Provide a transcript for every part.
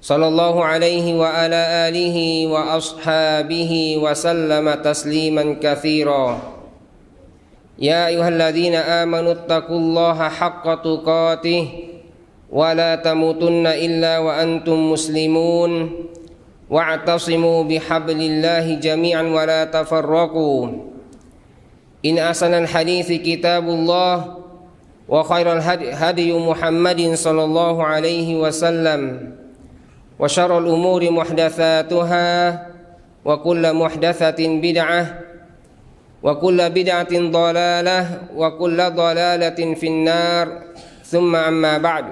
صلى الله عليه وعلى آله وأصحابه وسلم تسليما كثيرا. يا أيها الذين آمنوا اتقوا الله حق تقاته ولا تموتن إلا وأنتم مسلمون. واعتصموا بحبل الله جميعا ولا تفرقوا. إن أحسن الحديث كتاب الله وخير الهدي هدي محمد صلى الله عليه وسلم. وشر الأمور محدثاتها وكل محدثة بدعة وكل بدعة ضلالة وكل ضلالة في النار ثم أما بعد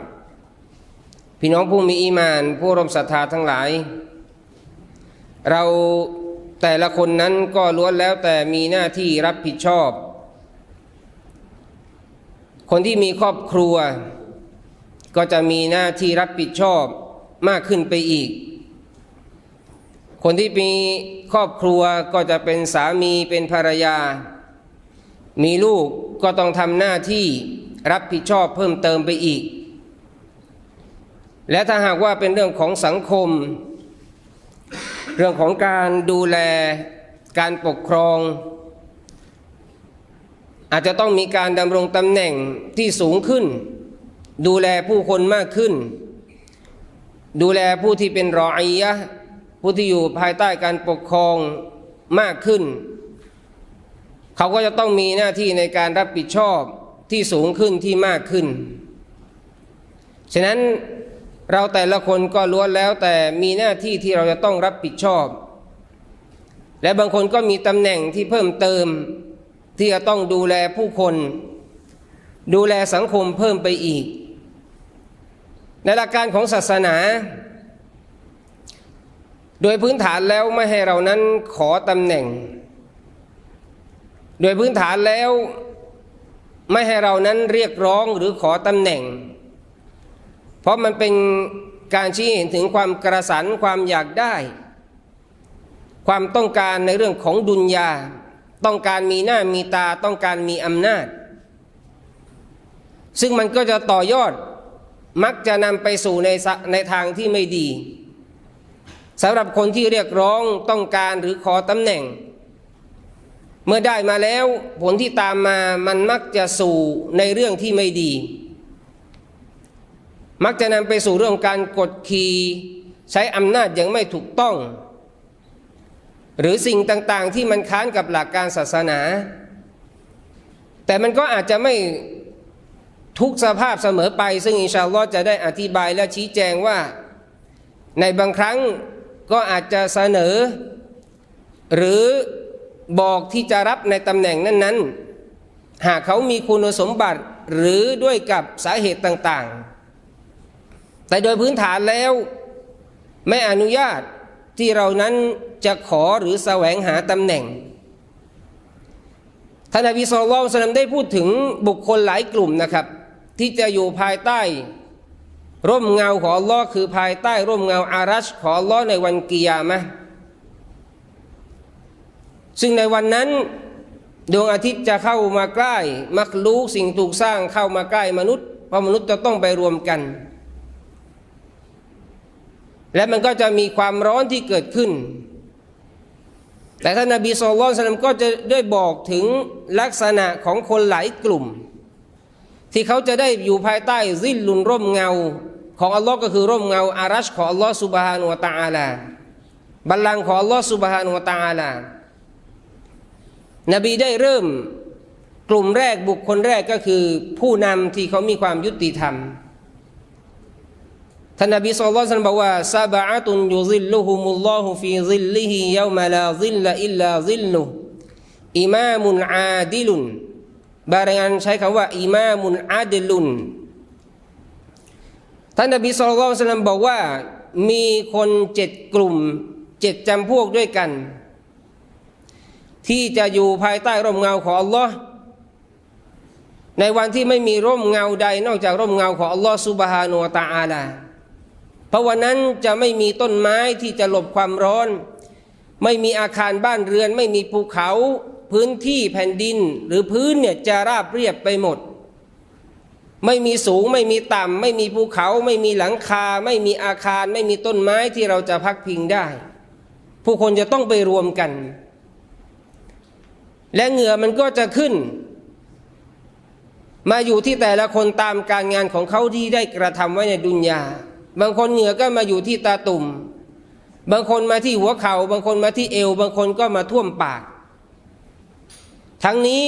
พี่น้องผู้มีอีมาน ผู้ร่วมศรัทธาทั้งหลาย เราแต่ละคนนั้นก็ล้วนแล้วแต่มีหน้าที่รับผิดชอบ คนที่มีครอบครัว ก็จะมีหน้าที่รับผิดชอบ มากขึ้นไปอีก คนที่มีครอบครัวก็จะเป็นสามีเป็นภรรยา มีลูกก็ต้องทำหน้าที่รับผิดชอบเพิ่มเติมไปอีก และถ้าหากว่าเป็นเรื่องของสังคม เรื่องของการดูแลการปกครอง อาจจะต้องมีการดำรงตำแหน่งที่สูงขึ้น ดูแลผู้คนมากขึ้น ดูแลผู้ที่เป็นรออียะผู้ที่อยู่ภายใต้การปกครองมากขึ้น เขาก็จะต้องมีหน้าที่ในการรับผิดชอบที่สูงขึ้นที่มากขึ้น ฉะนั้นเราแต่ละคนก็ล้วนแล้วแต่มีหน้าที่ที่เราจะต้องรับผิดชอบ และบางคนก็มีตำแหน่งที่เพิ่มเติม ที่จะต้องดูแลผู้คน ดูแลสังคมเพิ่มไปอีก ในหลักการของศาสนา โดยพื้นฐานแล้วไม่ให้เรานั้นขอตำแหน่ง โดยพื้นฐานแล้วไม่ให้เรานั้นเรียกร้องหรือขอตำแหน่ง เพราะมันเป็นการชี้เห็นถึงความกระสันความอยากได้ ความต้องการในเรื่องของดุนยา ต้องการมีหน้ามีตาต้องการมีอำนาจ ซึ่งมันก็จะต่อยอด มักจะนำไปสู่ในในทางที่ไม่ดีสำหรับคนที่เรียกร้องต้องการหรือขอตำแหน่ง เมื่อได้มาแล้วผลที่ตามมามันมักจะสู่ในเรื่องที่ไม่ดี มักจะนำไปสู่เรื่องการกดขี่ใช้อำนาจอย่างไม่ถูกต้อง หรือสิ่งต่างๆที่มันค้านกับหลักการศาสนา แต่มันก็อาจจะไม่ ทุกสภาพเสมอไป ซึ่งอินชาอัลลอฮ์จะได้อธิบายและชี้แจงว่า ในบางครั้งก็อาจจะเสนอ หรือบอกที่จะรับในตำแหน่งนั้น ๆ หากเขามีคุณสมบัติหรือด้วยกับสาเหตุต่างๆ แต่โดยพื้นฐานแล้ว ไม่อนุญาตที่เรานั้นจะขอหรือแสวงหาตำแหน่งท่านอบีสุลต่านได้พูดถึงบุคคลหลายกลุ่มนะครับ ที่จะอยู่ภายใต้ ร่มเงาของลลอคือภายใต้ร่มเงาอารัชของลลอในวันกิยามะซึ่งในวันนั้น ดวงอาทิตย์จะเข้ามาใกล้ มักลูกสิ่งถูกสร้างเข้ามาใกล้มนุษย์เพราะมนุษย์จะต้องไปรวมกัน และมันก็จะมีความร้อนที่เกิดขึ้น แต่ท่านนบีสุลต่านก็จะได้บอกถึงลักษณะของคนหลายกลุ่ม ที่เขาจะได้อยู่ภายใต้ซิลลุนร่มเงา ของอัลลอฮ์ก็คือร่มเงา อารัชของอัลลอฮ์สุบฮานุวตะอาลาบัลลังก์ของอัลลอฮ์สุบฮานุวตะอาลานบีได้เริ่มกลุ่มแรกบุคคลแรกก็คือผู้นำที่เขามีความยุติธรรมท่านนบีสุลต่านบอกว่าซาบะตุนยุซิลลุฮุมุลลอฮุฟีซิลลิฮิยามะลาซิลลอิลลาซิลลุอิมามุนอาดิลุน บารายงานใช้คำว่าอิมามุนอาดิลุนท่านนบีสุลต่านบอกว่า มีคนเจ็ดกลุ่มเจ็ดจำพวกด้วยกัน ที่จะอยู่ภายใต้ร่มเงาของอัลลอฮ์ในวันที่ไม่มีร่มเงาใด นอกจากร่มเงาของอัลลอฮ์ซุบฮานุตะอาลาเพราะวันนั้นจะไม่มีต้นไม้ที่จะหลบความร้อน ไม่มีอาคารบ้านเรือน ไม่มีภูเขา พื้นที่แผ่นดินหรือพื้นเนี่ยจะราบเรียบไปหมด ไม่มีสูงไม่มีต่ำ ไม่มีภูเขา ไม่มีหลังคา ไม่มีอาคาร ไม่มีต้นไม้ที่เราจะพักพิงได้ ผู้คนจะต้องไปรวมกัน และเหงื่อมันก็จะขึ้น มาอยู่ที่แต่ละคนตามการงานของเขาที่ได้กระทำไว้ในดุนยาบางคนเหงื่อก็มาอยู่ที่ตาตุ่ม บางคนมาที่หัวเขา่าบางคนมาที่เอว บางคนก็มาท่วมปาก ทั้งนี้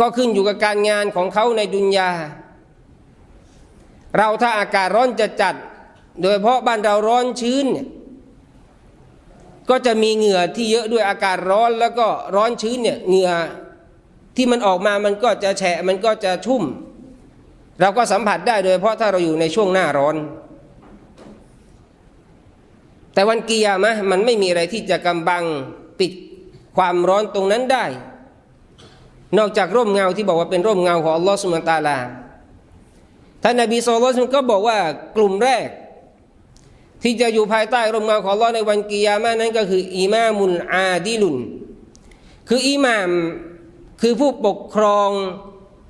ก็ขึ้นอยู่กับการงานของเขาในดุนยา เราถ้าอากาศร้อนจะจัด โดยเฉพาะบ้านเราร้อนชื้นเนี่ยก็จะมีเหงื่อที่เยอะด้วยอากาศร้อนแล้วก็ร้อนชื้นเนี่ยเหงื่อที่มันออกมามันก็จะแฉะมันก็จะชุ่ม เราก็สัมผัสได้โดยเฉพาะถ้าเราอยู่ในช่วงหน้าร้อน แต่วันกิยามะมันไม่มีอะไรที่จะกำบังปิดความร้อนตรงนั้นได้ นอกจากร่มเงาที่บอกว่าเป็นร่มเงาของอัลลอฮฺสุลตาลาท่านนบีสุลต่านก็บอกว่ากลุ่มแรก ที่จะอยู่ภายใต้ร่มเงาของอัลลอฮ์ในวันกิยามะนั้นก็คืออิมามุลอาดิลุน คืออิหมามคือผู้ปกครอง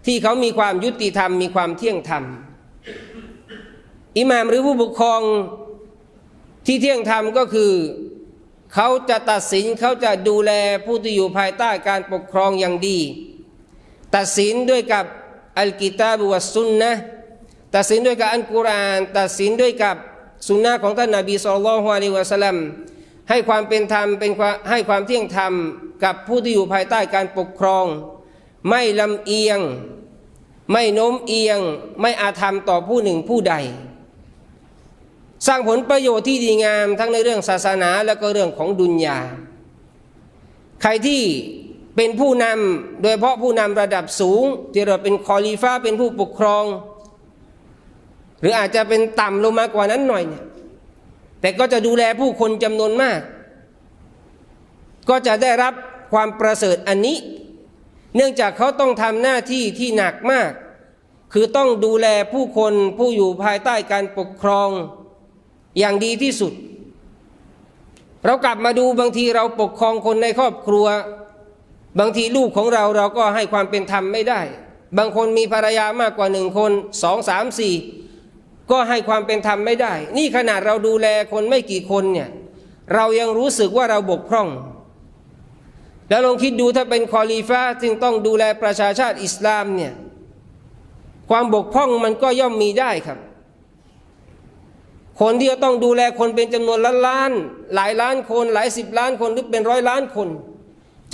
ที่เขามีความยุติธรรม มีความเที่ยงธรรม อิหมามหรือผู้ปกครองที่เที่ยงธรรมก็คือเขาจะตัดสินเขาจะดูแลผู้ที่อยู่ภายใต้การปกครองอย่างดี ตัดสินด้วยกับอัลกิตาบุวสุนนะตัดสินด้วยกับอัลกุรอานตัดสินด้วยกับสุนนะของท่านนาบีสุลต่านฮวาลิวะสัลลัมให้ความเป็นธรรมเป็นให้ความเที่ยงธรรมกับผู้ที่อยู่ภายใต้การปกครอง ไม่ลำเอียง ไม่โน้มเอียง ไม่อาธรรมต่อผู้หนึ่งผู้ใด สร้างผลประโยชน์ที่ดีงามทั้งในเรื่องศาสนาและก็เรื่องของดุนยาใครที่ เป็นผู้นำโดยเฉพาะผู้นำระดับสูง ที่เราเป็นคอลีฟ้าเป็นผู้ปกครอง หรืออาจจะเป็นต่ำลงมากว่านั้นหน่อยเนี่ยแต่ก็จะดูแลผู้คนจำนวนมาก ก็จะได้รับความประเสริฐอันนี้ เนื่องจากเขาต้องทำหน้าที่ที่หนักมาก คือต้องดูแลผู้คนผู้อยู่ภายใต้การปกครองอย่างดีที่สุด เรากลับมาดูบางทีเราปกครองคนในครอบครัว บางทีลูกของเราเราก็ให้ความเป็นธรรมไม่ได้ บางคนมีภรรยามากกว่าหนึ่งคนสองสามสี่ก็ให้ความเป็นธรรมไม่ได้ นี่ขนาดเราดูแลคนไม่กี่คนเนี่ยเรายังรู้สึกว่าเราบกพร่อง แล้วลองคิดดูถ้าเป็นคอลีฟ้าจึงต้องดูแลประชาชาติอิสลามเนี่ยความบกพร่องมันก็ย่อมมีได้ครับ คนที่จะต้องดูแลคนเป็นจำนวนล้านล้าน หลายล้านคน หลายสิบล้านคนหรือเป็นร้อยล้านคน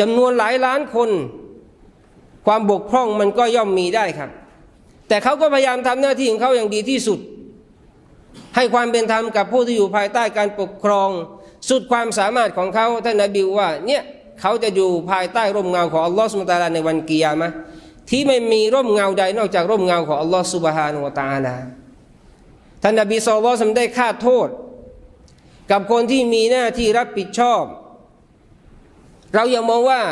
จำนวนหลายล้านคน ความบกพร่องมันก็ย่อมมีได้ครับ แต่เขาก็พยายามทำหน้าที่ของเขาอย่างดีที่สุด ให้ความเป็นธรรมกับผู้ที่อยู่ภายใต้การปกครอง สุดความสามารถของเขาท่านนบีว่า เนี่ยเขาจะอยู่ภายใต้ร่มเงาของอัลลอฮฺสุบตาลาในวันกิยามะที่ไม่มีร่มเงาใดนอกจากร่มเงาของอัลลอฮฺสุบฮานุวตาลาท่านนบีสุลต่านได้ฆ่าโทษ กับคนที่มีหน้าที่รับผิดชอบ เรายังมองว่า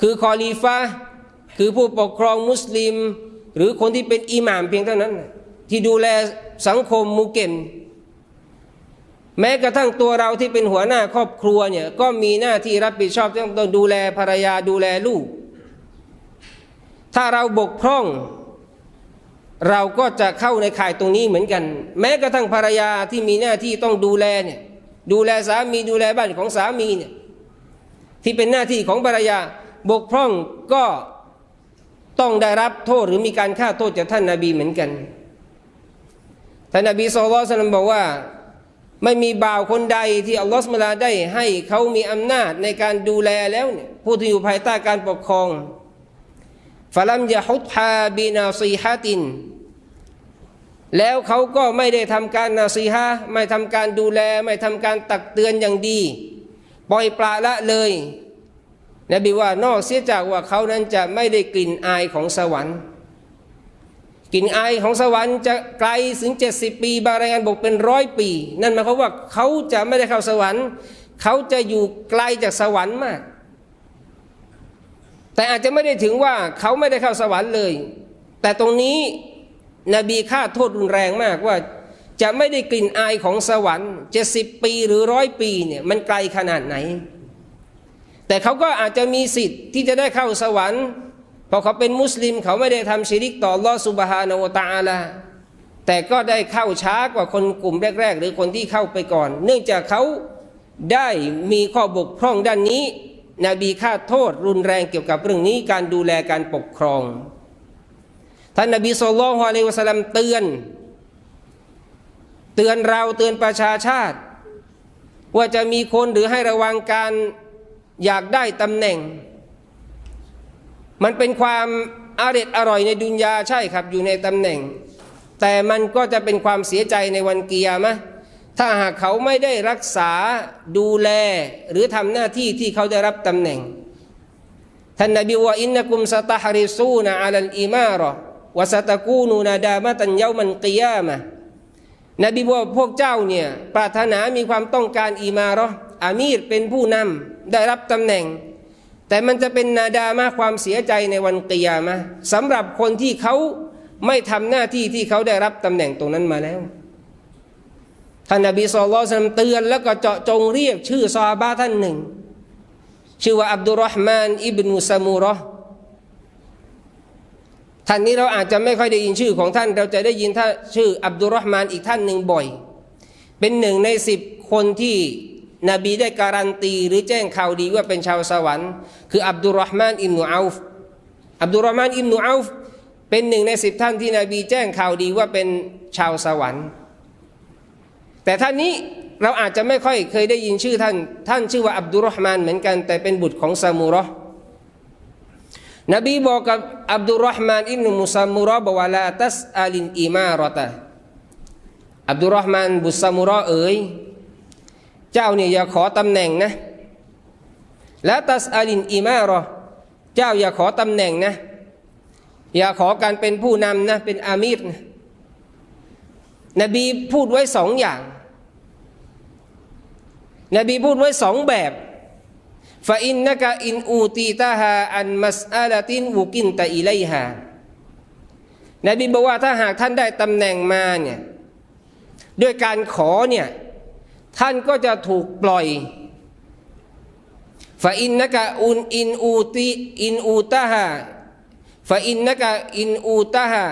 คือคอลีฟาคือผู้ปกครองมุสลิม หรือคนที่เป็นอิหม่ามเพียงเท่านั้น ที่ดูแลสังคมมุเกนแม้กระทั่งตัวเราที่เป็นหัวหน้าครอบครัวเนี่ยก็มีหน้าที่รับผิดชอบต้องดูแลภรรยาดูแลลูก ถ้าเราบกพร่อง เราก็จะเข้าในข่ายตรงนี้เหมือนกัน แม้กระทั่งภรรยาที่มีหน้าที่ต้องดูแลเนี่ยดูแลสามีดูแลบ้านของสามีเนี่ย ที่เป็นหน้าที่ของภรรยาบกพร่องก็ต้องได้รับโทษหรือมีการฆ่าโทษจากท่านนาบีเหมือนกัน ท่านนบีสุลต่านบอกว่า ไม่มีบ่าวคนใดที่อัลลอฮฺสมาลาได้ให้เขามีอำนาจในการดูแลแล้วเนี่ยผู้ที่อยู่ภายใต้การปกครองฟาลัมยะฮุตฮาบีนาซีฮาติน แล้วเขาก็ไม่ได้ทำการนาซีฮะไม่ทำการดูแล ไม่ทำการตักเตือนอย่างดี ปล่อยปละละเลยนบีว่านอกเสียจากว่าเขานั้นจะไม่ได้กลิ่นอายของสวรรค์กลิ่นอายของสวรรค์จะไกลถึงเจ็ดสิบปี บางรายงานบอกเป็นร้อยปี นั่นหมายความว่าเขาจะไม่ได้เข้าสวรรค์ เขาจะอยู่ไกลจากสวรรค์มาก แต่อาจจะไม่ได้ถึงว่าเขาไม่ได้เข้าสวรรค์เลย แต่ตรงนี้นบีฆ่าโทษรุนแรงมากว่า จะไม่ได้กลิ่นอายของสวรรค์จะสิบปีหรือร้อยปีเนี่ยมันไกลขนาดไหน แต่เขาก็อาจจะมีสิทธิ์ที่จะได้เข้าสวรรค์พราะเขาเป็นมุสลิมเขาไม่ได้ทำชิริกต่อลอสุบฮานาอตาลาแต่ก็ได้เข้าช้ากว่าคนกลุ่มแรก ๆ หรือคนที่เข้าไปก่อน เนื่องจากเขาได้มีข้อบกพร่องด้านนี้ นบีฆ่าโทษรุนแรงเกี่ยวกับเรื่องนี้การดูแลการปกครอง ท่านนบีสุลต่านอะลัยวะสัลลัมเตือน เตือนเราเตือนประชาชาติ ว่าจะมีคนหรือให้ระวังการอยากได้ตำแหน่ง มันเป็นความอร่อยอร่อยในดุนยาใช่ครับอยู่ในตำแหน่ง แต่มันก็จะเป็นความเสียใจในวันเกียร์มะถ้าหากเขาไม่ได้รักษาดูแลหรือทำหน้าที่ที่เขาได้รับตำแหน่ง ท่านนบีว่าอินนักุมสตาฮริซูนอาลัลอิมาระวสตะกูนูนาดามะตันเยามันกิยามะ นบีบอกพวกเจ้าเนี่ยปรารถนามีความต้องการอีมาระอามีรเป็นผู้นำได้รับตำแหน่ง แต่มันจะเป็นนาดามาความเสียใจในวันกิยามะสำหรับคนที่เขาไม่ทำหน้าที่ที่เขาได้รับตำแหน่งตรงนั้นมาแล้วท่านนบีสุลต่านเตือนแล้วก็เจาะจงเรียกชื่อซอฮาบะท่านหนึ่ง ชื่อว่าอับดุลรอฮ์มานอิบนุซามูรอ ท่านนี้เราอาจจะไม่ค่อยได้ยินชื่อของท่าน เราจะได้ยินท่าชื่ออับดุลรอฮ์มานอีกท่านหนึ่งบ่อย เป็นหนึ่งในสิบคนที่นบีได้การันตีหรือแจ้งข่าวดีว่าเป็นชาวสวรรค์ คืออับดุลรอฮ์มานอิบนุอัฟอับดุลรอฮ์มานอิบนุอัฟเป็นหนึ่งในสิบท่านที่นบีแจ้งข่าวดีว่าเป็นชาวสวรรค์ แต่ท่านนี้เราอาจจะไม่ค่อยเคยได้ยินชื่อท่าน ท่านชื่อว่าอับดุลรอฮ์มานเหมือนกันแต่เป็นบุตรของซามูรอ นบีบอกกับอับดุลรอฮ์มานอิบนุมุซามูรอบอกว่าลาตัสอาลินอีมารอตะอับดุลรอฮ์มานบุตรซามูรอเอ๋ยเจ้าเนี่ยอย่าขอตำแหน่งนะและตัสอาลินอีมารอเจ้าอย่าขอตำแหน่งนะ อย่าขอการเป็นผู้นำนะเป็นอามีรนะนบีพูดไว้สองอย่าง นบีพูดไว้สองแบบ ฟาอินนักอินอูตีตาฮาอันมัสอาลาตินวุกินตาอิไลฮานบีบอกว่าถ้าหากท่านได้ตำแหน่งมาเนี่ยด้วยการขอเนี่ยท่านก็จะถูกปล่อยฟาอินนักอุนอินอูตีอินอูตาฮาฟาอินนักอินอูตาฮา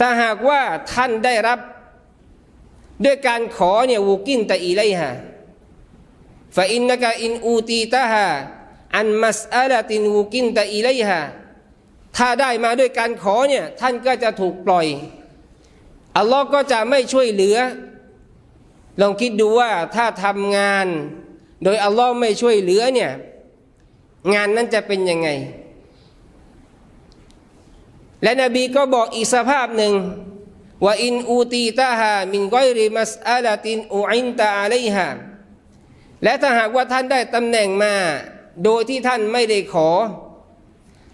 ถ้าหากว่าท่านได้รับด้วยการขอเนี่ยวูกินตะอีไลฮา อินนักอินอูตีตาฮาอันมัสอาลาตินูกินตะอีไลฮะถ้าได้มาด้วยการขอเนี่ยท่านก็จะถูกปล่อย อัลลอฮ์ก็จะไม่ช่วยเหลือ ลองคิดดูว่าถ้าทำงาน โดยอัลลอฮ์ไม่ช่วยเหลือเนี่ยงานนั้นจะเป็นยังไง และนบีก็บอกอีกสภาพหนึ่งว่าอินอูตีตาฮามินกอยริมัสอาลาตินอูอินตาอะไลฮา และถ้าหากว่าท่านได้ตำแหน่งมา โดยที่ท่านไม่ได้ขอ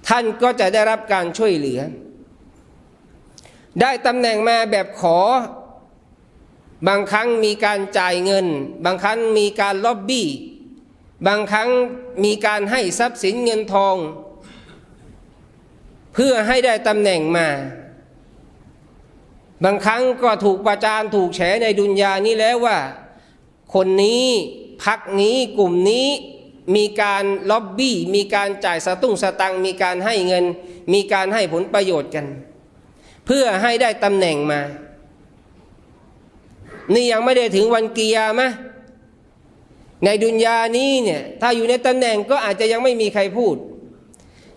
ท่านก็จะได้รับการช่วยเหลือ ได้ตำแหน่งมาแบบขอ บางครั้งมีการจ่ายเงิน บางครั้งมีการล็อบบี้ บางครั้งมีการให้ทรัพย์สินเงินทอง เพื่อให้ได้ตำแหน่งมา บางครั้งก็ถูกประจานถูกแฉในดุนยานี้แล้วว่า คนนี้ พักนี้กลุ่มนี้มีการล็อบบี้ มีการจ่ายสตุ้งสตังมีการให้เงิน มีการให้ผลประโยชน์กัน เพื่อให้ได้ตำแหน่งมา นี่ยังไม่ได้ถึงวันกียามะในดุนยานี้เนี่ยถ้าอยู่ในตำแหน่งก็อาจจะยังไม่มีใครพูด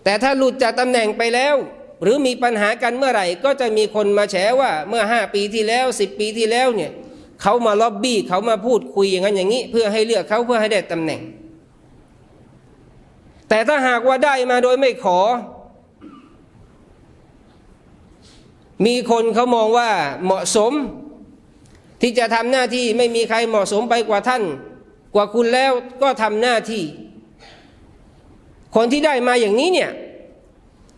แต่ถ้าหลุดจากตำแหน่งไปแล้ว หรือมีปัญหากันเมื่อไหร่ ก็จะมีคนมาแฉว่าเมื่อห้าปีที่แล้วสิบปีที่แล้วเนี่ย เขามาล็อบบี้เขามาพูดคุยอย่างนั้นอย่างนี้ เพื่อให้เลือกเขาเพื่อให้ได้ตำแหน่ง แต่ถ้าหากว่าได้มาโดยไม่ขอ มีคนเขามองว่าเหมาะสม ที่จะทำหน้าที่ไม่มีใครเหมาะสมไปกว่าท่าน กว่าคุณแล้วก็ทำหน้าที่ คนที่ได้มาอย่างนี้เนี่ย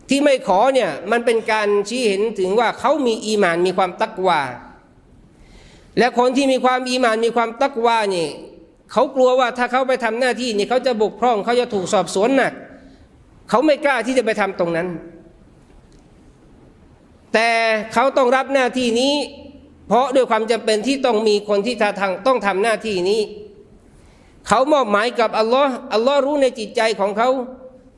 ที่ไม่ขอเนี่ยมันเป็นการชี้เห็นถึงว่าเขามีอีมานมีความตักวา และคนที่มีความอีมานมีความตักวานี่เขากลัวว่าถ้าเขาไปทำหน้าที่นี่เขาจะบกพร่องเขาจะถูกสอบสวนหนักเขาไม่กล้าที่จะไปทำตรงนั้น แต่เขาต้องรับหน้าที่นี้ เพราะด้วยความจำเป็นที่ต้องมีคนที่ทางต้องทำหน้าที่นี้ เขามอบหมายกับอัลลอฮ์อัลลอฮ์รู้ในจิตใจของเขา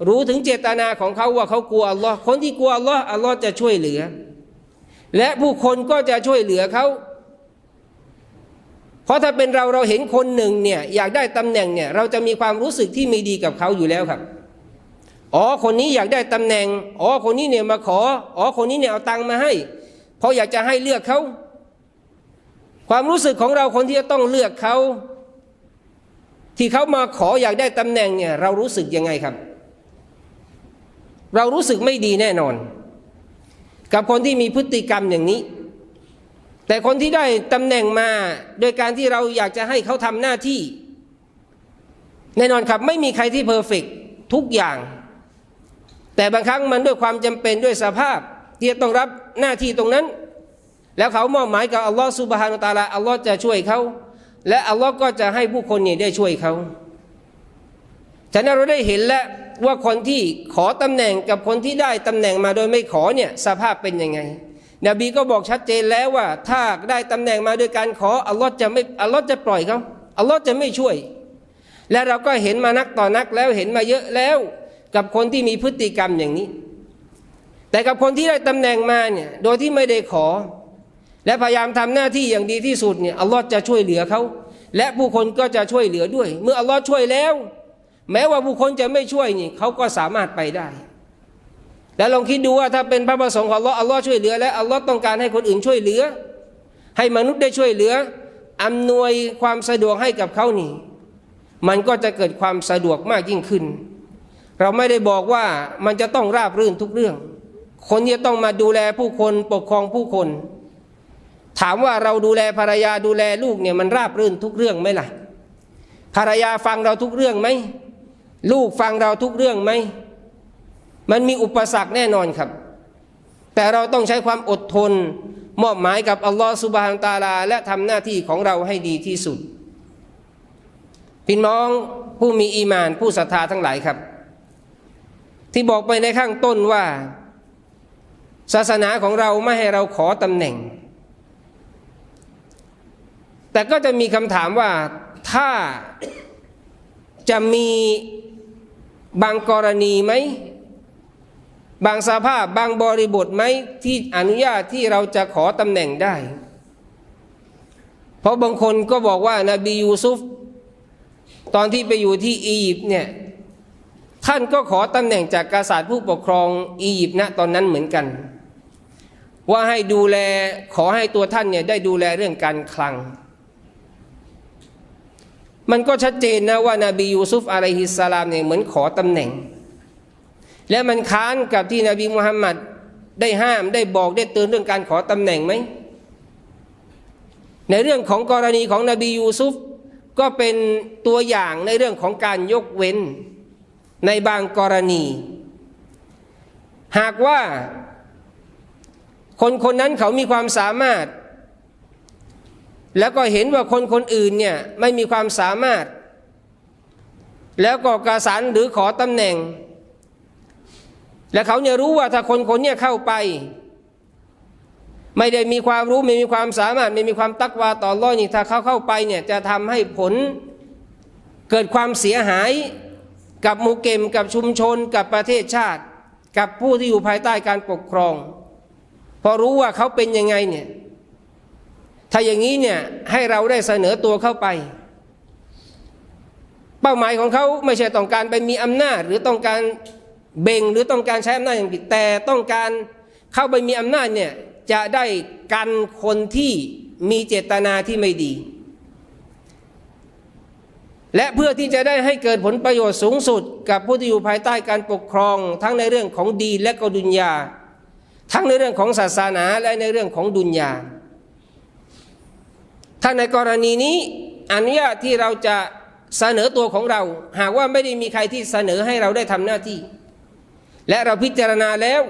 รู้ถึงเจตนาของเขาว่าเขากลัวอัลลอฮ์คนที่กลัวอัลลอฮ์อัลลอฮ์จะช่วยเหลือ และผู้คนก็จะช่วยเหลือเขา เพราะถ้าเป็นเราเราเห็นคนหนึ่งเนี่ยอยากได้ตำแหน่งเนี่ยเราจะมีความรู้สึกที่ไม่ดีกับเขาอยู่แล้วครับ อ๋อคนนี้อยากได้ตำแหน่ง อ๋อคนนี้เนี่ยมาขอ อ๋อคนนี้เนี่ยเอาตังค์มาให้ เพราะอยากจะให้เลือกเขา ความรู้สึกของเราคนที่จะต้องเลือกเขา ที่เขามาขออยากได้ตำแหน่งเนี่ยเรารู้สึกยังไงครับ เรารู้สึกไม่ดีแน่นอน กับคนที่มีพฤติกรรมอย่างนี้ แต่คนที่ได้ตำแหน่งมา โดยการที่เราอยากจะให้เขาทำหน้าที่ แน่นอนครับไม่มีใครที่เพอร์เฟกทุกอย่าง แต่บางครั้งมันด้วยความจำเป็นด้วยสภาพ ที่จะต้องรับหน้าที่ตรงนั้น แล้วเขามอบหมายกับอัลลอฮฺสุบฮานุตาลาอัลลอฮ์จะช่วยเขาและอัลลอฮ์ก็จะให้ผู้คนเนี่ยได้ช่วยเขาฉะนั้นเราได้เห็นแล้วว่าคนที่ขอตำแหน่งกับคนที่ได้ตำแหน่งมาโดยไม่ขอเนี่ยสภาพเป็นยังไง นบีก็บอกชัดเจนแล้วว่า ถ้าได้ตำแหน่งมาโดยการขออัลลอฮ์จะไม่อัลลอฮ์จะปล่อยเขาอัลลอฮ์จะไม่ช่วย และเราก็เห็นมานักต่อนักแล้วเห็นมาเยอะแล้ว กับคนที่มีพฤติกรรมอย่างนี้ แต่กับคนที่ได้ตำแหน่งมาเนี่ยโดยที่ไม่ได้ขอ และพยายามทำหน้าที่อย่างดีที่สุดเนี่ยอัลลอฮ์จะช่วยเหลือเขาและผู้คนก็จะช่วยเหลือด้วย เมื่ออัลลอฮ์ช่วยแล้ว แม้ว่าผู้คนจะไม่ช่วยนี่เขาก็สามารถไปได้ แล้วลองคิดดูว่าถ้าเป็นพระประสงค์ของอัลลอฮ์อัลลอฮ์ช่วยเหลือและอัลลอฮ์ต้องการให้คนอื่นช่วยเหลือ ให้มนุษย์ได้ช่วยเหลืออำนวยความสะดวกให้กับเขานี่ มันก็จะเกิดความสะดวกมากยิ่งขึ้น เราไม่ได้บอกว่ามันจะต้องราบรื่นทุกเรื่อง คนที่ต้องมาดูแลผู้คนปกครองผู้คน ถามว่าเราดูแลภรรยาดูแลลูกเนี่ยมันราบรื่นทุกเรื่องไหมล่ะภรรยาฟังเราทุกเรื่องไหมลูกฟังเราทุกเรื่องไหม มันมีอุปสรรคแน่นอนครับ แต่เราต้องใช้ความอดทน มอบหมายกับอัลลอฮฺสุบฮานตาลา และทำหน้าที่ของเราให้ดีที่สุด พี่น้องผู้มีอีมานผู้ศรัทธาทั้งหลายครับ ที่บอกไปในข้างต้นว่า ศาสนาของเราไม่ให้เราขอตำแหน่ง แต่ก็จะมีคำถามว่าถ้าจะมีบางกรณีไหม บางสภาพบางบริบทไหมที่อนุญาตที่เราจะขอตำแหน่งได้ เพราะบางคนก็บอกว่านาบียูซุฟ ตอนที่ไปอยู่ที่อียิปต์เนี่ยท่านก็ขอตำแหน่งจากกษัตริย์ผู้ปกครองอียิปต์ณตอนนั้นเหมือนกัน ว่าให้ดูแลขอให้ตัวท่านเนี่ยได้ดูแลเรื่องการคลัง มันก็ชัดเจนนะว่านาบียูซุฟอะลัยฮิสสลามเนี่ยเหมือนขอตำแหน่ง และมันค้านกับที่นบีมุฮัมมัดได้ห้ามได้บอกได้เตือนเรื่องการขอตำแหน่งไหม ในเรื่องของกรณีของนบียูซุฟก็เป็นตัวอย่างในเรื่องของการยกเว้นในบางกรณี หากว่า คนคนนั้นเขามีความสามารถ แล้วก็เห็นว่าคนคนอื่นเนี่ยไม่มีความสามารถ แล้วก็กระสานหรือขอตำแหน่ง และเขาเนี่ยรู้ว่าถ้าคนคนเนี้เข้าไป ไม่ได้มีความรู้ไม่มีความสามารถ ไม่มีความตักวาต่อร้อยนี่ถ้าเขาเข้าไปเนี่ยจะทำให้ผลเกิดความเสียหายกับหมูเกมกับชุมชนกับประเทศชาติ กับผู้ที่อยู่ภายใต้การปกครอง พอรู้ว่าเขาเป็นยังไงเนี่ยถ้าอย่างนี้เนี่ยให้เราได้เสนอตัวเข้าไป เป้าหมายของเขาไม่ใช่ต้องการไปมีอำนาจ หรือต้องการ เบ่งหรือต้องการใช้อำนาจอย่างผิดแต่ต้องการเข้าไปมีอำนาจเนี่ยจะได้กันคนที่มีเจตนาที่ไม่ดี และเพื่อที่จะได้ให้เกิดผลประโยชน์สูงสุด กับผู้ที่อยู่ภายใต้การปกครอง ทั้งในเรื่องของดีและก็ดุนยา ทั้งในเรื่องของศาสนาและในเรื่องของดุนยาถ้าในกรณีนี้อนุญาตที่เราจะเสนอตัวของเรา หากว่าไม่ได้มีใครที่เสนอให้เราได้ทำหน้าที่ และเราพิจารณาแล้ว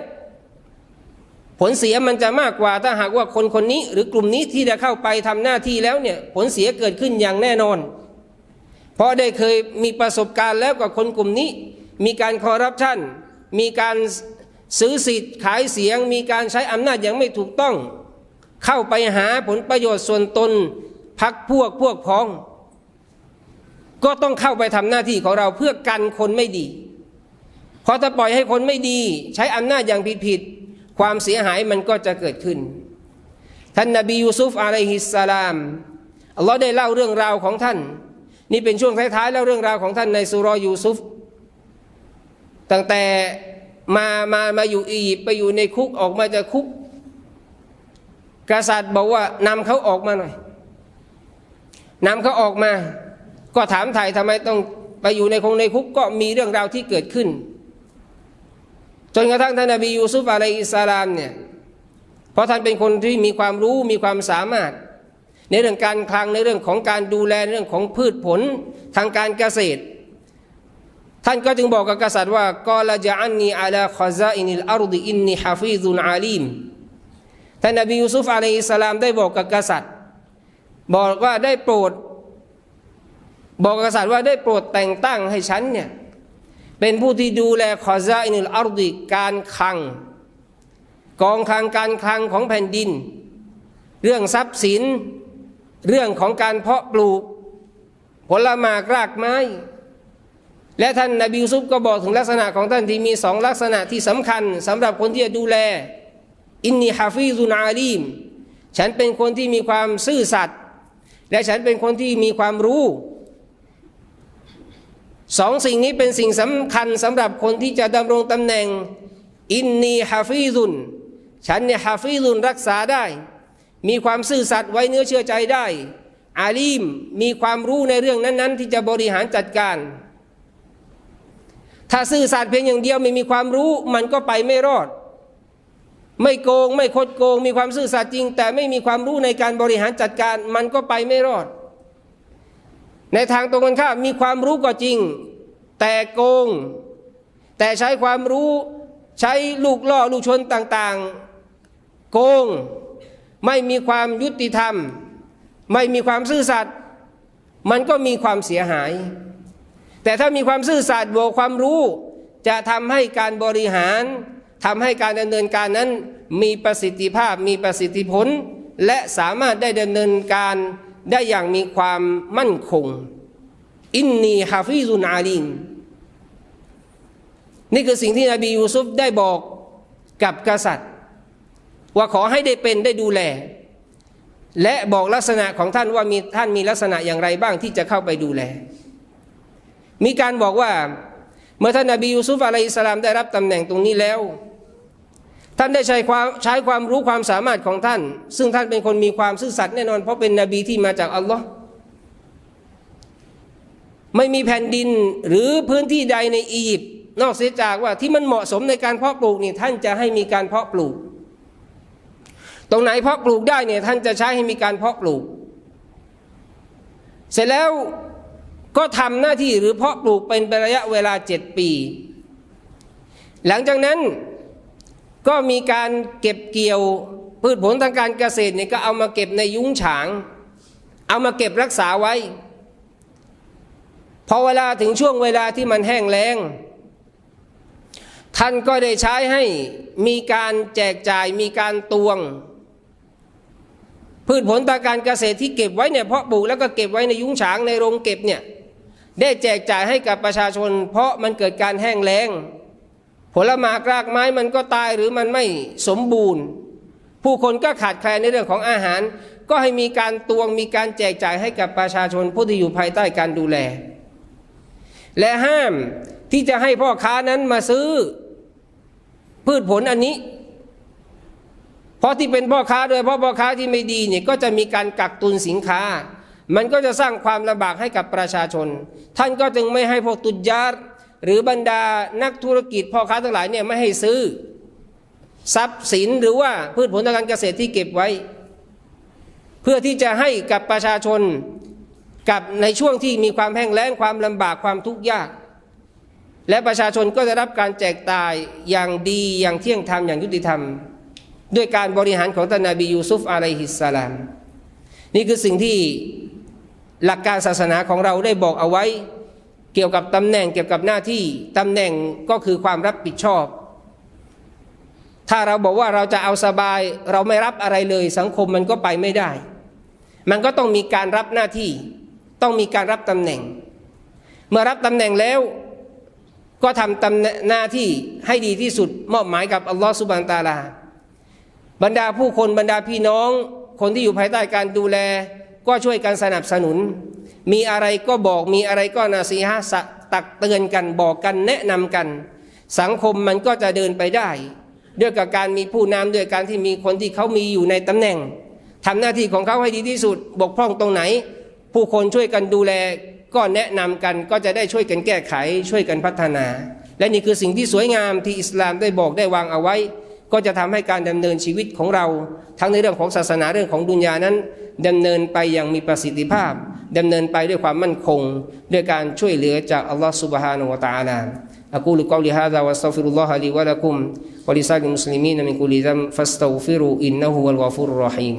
ผลเสียมันจะมากกว่าถ้าหากว่าคนคนนี้ หรือกลุ่มนี้ที่จะเข้าไปทำหน้าที่แล้วเนี่ยผลเสียเกิดขึ้นอย่างแน่นอน เพราะได้เคยมีประสบการณ์แล้วกับคนกลุ่มนี้ มีการคอร์รัปชันมีการซื้อสิทธิ์ขายเสียง มีการใช้อำนาจอย่างไม่ถูกต้อง เข้าไปหาผลประโยชน์ส่วนตนพักพวกพวกพ้อง ก็ต้องเข้าไปทำหน้าที่ของเราเพื่อกันคนไม่ดี เพราะถ้าปล่อยให้คนไม่ดีใช้อำนาจอย่างผิดๆความเสียหายมันก็จะเกิดขึ้น ท่านนบียูซุฟอะลัยฮิสสลามอัลลอฮ์ได้เล่าเรื่องราวของท่าน นี่เป็นช่วงท้ายๆแล้วเรื่องราวของท่านในสุรอยูซุฟตั้งแต่มามามาอยู่อียิปต์ไปอยู่ในคุกออกมาจากคุก กษัตริย์บอกว่านำเขาออกมาหน่อยนำเขาออกมา ก็ถามไทยทำไมต้องไปอยู่ในคงในคุกก็มีเรื่องราวที่เกิดขึ้น จนกระทั่งท่านนบียูซุฟอะลัยฮิสลามเนี่ยเพราะท่านเป็นคนที่มีความรู้มีความสามารถ ในเรื่องการคลังในเรื่องของการดูแลเรื่องของพืชผลทางการเกษตร ท่านก็จึงบอกกับกษัตริย์ว่ากอลจะอันนีอาลาคอซาอินิลอารุดิอินนีฮาฟิซุนอาลีมท่านนบียูซุฟอะลัยฮิสลามได้บอกกับกษัตริย์ บอกว่าได้โปรด บอกกษัตริย์ว่าได้โปรดแต่งตั้งให้ฉันเนี่ย เป็นผู้ที่ดูแลคอซาอินิลอารดิการคลัง กองคลังการคลังของแผ่นดิน เรื่องทรัพย์สิน เรื่องของการเพาะปลูก ผลไม้รากไม้ และท่านนาบียูซุฟก็บอกถึงลักษณะของท่านที่มีสองลักษณะที่สำคัญสำหรับคนที่จะดูแล อินนีฮาฟิซุนอาลีม ฉันเป็นคนที่มีความซื่อสัตย์และฉันเป็นคนที่มีความรู้ สองสิ่งนี้เป็นสิ่งสำคัญสำหรับคนที่จะดำรงตำแหน่ง อินนีฮาฟิซุน ฉันเนี่ยฮาฟิซุนรักษาได้ มีความซื่อสัตย์ไว้เนื้อเชื่อใจได้ อาลีมมีความรู้ในเรื่องนั้น ๆ ที่จะบริหารจัดการ ถ้าซื่อสัตย์เพียงอย่างเดียวไม่มีความรู้มันก็ไปไม่รอด ไม่โกงไม่คดโกง มีความซื่อสัตย์จริง แต่ไม่มีความรู้ในการบริหารจัดการ มันก็ไปไม่รอด ในทางตรงกันข้ามมีความรู้ก็จริง แต่โกง แต่ใช้ความรู้ใช้ลูกล่อลูกชนต่างๆ โกง ไม่มีความยุติธรรม ไม่มีความซื่อสัตย์มันก็มีความเสียหาย แต่ถ้ามีความซื่อสัตย์บวกความรู้ จะทำให้การบริหารทำให้การดำเนินการนั้นมีประสิทธิภาพมีประสิทธิผล และสามารถได้ดำเนินการ ได้อย่างมีความมั่นคง อินนีฮาฟิซุนอาลีมนี่คือสิ่งที่นบียูซุฟได้บอกกับกษัตริย์ ว่าขอให้ได้เป็นได้ดูแล และบอกลักษณะของท่านว่ามีท่านมีลักษณะอย่างไรบ้างที่จะเข้าไปดูแล มีการบอกว่า เมื่อท่านนบียูซุฟอะลัยฮิสสลามได้รับตำแหน่งตรงนี้แล้ว ท่านได้ใช้ความใช้ความรู้ความสามารถของท่าน ซึ่งท่านเป็นคนมีความซื่อสัตย์แน่นอน เพราะเป็นนบีที่มาจากอัลลอฮ์ไม่มีแผ่นดินหรือพื้นที่ใดในอียิปต์นอกเสียจากว่าที่มันเหมาะสมในการเพาะปลูกนี่ท่านจะให้มีการเพาะปลูก ตรงไหนเพาะปลูกได้เนี่ยท่านจะใช้ให้มีการเพาะปลูก เสร็จแล้วก็ทำหน้าที่หรือเพาะปลูกเป็นระยะเวลาเจ็ดปี หลังจากนั้น ก็มีการเก็บเกี่ยวพืชผลทางการเกษตรเนี่ยก็เอามาเก็บในยุ้งฉาง เอามาเก็บรักษาไว้ พอเวลาถึงช่วงเวลาที่มันแห้งแล้ง ท่านก็ได้ใช้ให้มีการแจกจ่ายมีการตวง พืชผลทางการเกษตรที่เก็บไว้เนี่ยเพาะปลูกแล้วก็เก็บไว้ในยุ้งฉางในโรงเก็บเนี่ยได้แจกจ่ายให้กับประชาชน เพราะมันเกิดการแห้งแล้ง ผลไม้รากไม้มันก็ตายหรือมันไม่สมบูรณ์ ผู้คนก็ขาดแคลนในเรื่องของอาหาร ก็ให้มีการตวงมีการแจกจ่ายให้กับประชาชนผู้ที่อยู่ภายใต้การดูแล และห้ามที่จะให้พ่อค้านั้นมาซื้อพืชผลอันนี้ เพราะที่เป็นพ่อค้าโดยเพราะพ่อค้าที่ไม่ดีเนี่ยก็จะมีการกักตุนสินค้า มันก็จะสร้างความลำบากให้กับประชาชน ท่านก็จึงไม่ให้พวกตุจยาร หรือบรรดานักธุรกิจพ่อค้าทั้งหลายเนี่ยไม่ให้ซื้อ ทรัพย์สินหรือว่าพืชผลทางการเกษตรที่เก็บไว้ เพื่อที่จะให้กับประชาชนกับในช่วงที่มีความแห้งแล้งความลำบากความทุกข์ยาก และประชาชนก็จะรับการแจกตายอย่างดีอย่างเที่ยงธรรมอย่างยุติธรรม ด้วยการบริหารของท่านนบียูซุฟอะลัยฮิสสลาม นี่คือสิ่งที่หลักการศาสนาของเราได้บอกเอาไว้ เกี่ยวกับตำแหน่งเกี่ยวกับหน้าที่ตำแหน่งก็คือความรับผิดชอบ ถ้าเราบอกว่าเราจะเอาสบาย เราไม่รับอะไรเลย สังคมมันก็ไปไม่ได้ มันก็ต้องมีการรับหน้าที่ ต้องมีการรับตำแหน่ง เมื่อรับตำแหน่งแล้วก็ทำตำหน้าที่ให้ดีที่สุดมอบหมายกับอัลลอฮฺสุบานตาลา บรรดาผู้คนบรรดาพี่น้อง คนที่อยู่ภายใต้การดูแล ก็ช่วยกันสนับสนุน มีอะไรก็บอกมีอะไรก็นาซีฮะตักเตือนกันบอกกันแนะนำกัน สังคมมันก็จะเดินไปได้ ด้วยกับการมีผู้นำด้วยการที่มีคนที่เขามีอยู่ในตำแหน่งทำหน้าที่ของเขาให้ดีที่สุด บกพร่องตรงไหน ผู้คนช่วยกันดูแลก็แนะนำกันก็จะได้ช่วยกันแก้ไข ช่วยกันพัฒนา และนี่คือสิ่งที่สวยงามที่อิสลามได้บอกได้วางเอาไว้ ก็จะทำให้การดำเนินชีวิตของเรา ทั้งในเรื่องของศาสนาเรื่องของดุนยานั้นดำเนินไปอย่างมีประสิทธิภาพดำเนินไปด้วยความมั่นคง ด้วยการช่วยเหลือจากอัลลอฮฺ سبحانه และ تعالى أقول قولي هذا وأستغفر الله لي ولكم ولسائر المسلمين من كل ذنب فاستغفروا إنه هو الغفور الرحيم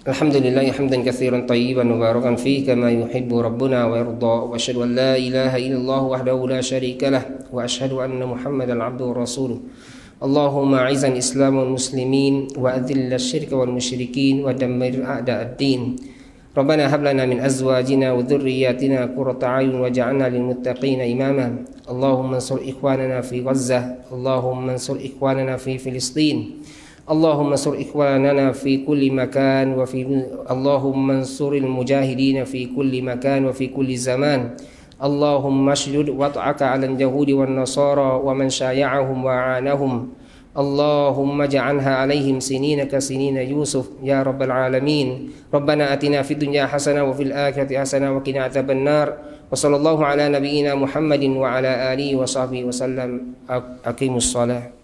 الحمد لله حمدا كثيرا طيبا مباركا فيه كما يحب ربنا ويرضى وأشهد أن لا إله إلا الله وحده لا شريك له وأشهد أن محمدا عبده ورسوله. اللهم أعز الإسلام والمسلمين وأذل الشرك والمشركين ودمر أعداء الدين. ربنا هب لنا من أزواجنا وذرياتنا قرة أعين واجعلنا للمتقين إماما. اللهم انصر إخواننا في غزة اللهم انصر إخواننا في فلسطين. اللهم انصر إخواننا في كل مكان وفي اللهم انصر المجاهدين في كل مكان وفي كل زمان. اللهم اشدد وضعك على اليهود والنصارى ومن شايعهم وعانهم. اللهم اجعلها عليهم سنين كسنين. يوسف يا رب العالمين. ربنا آتنا في الدنيا حسنة وفي الآخرة حسنة وقنا عذاب النار. وصلى الله على نبينا محمد وعلى آله وصحبه وسلم. أقيموا الصلاة.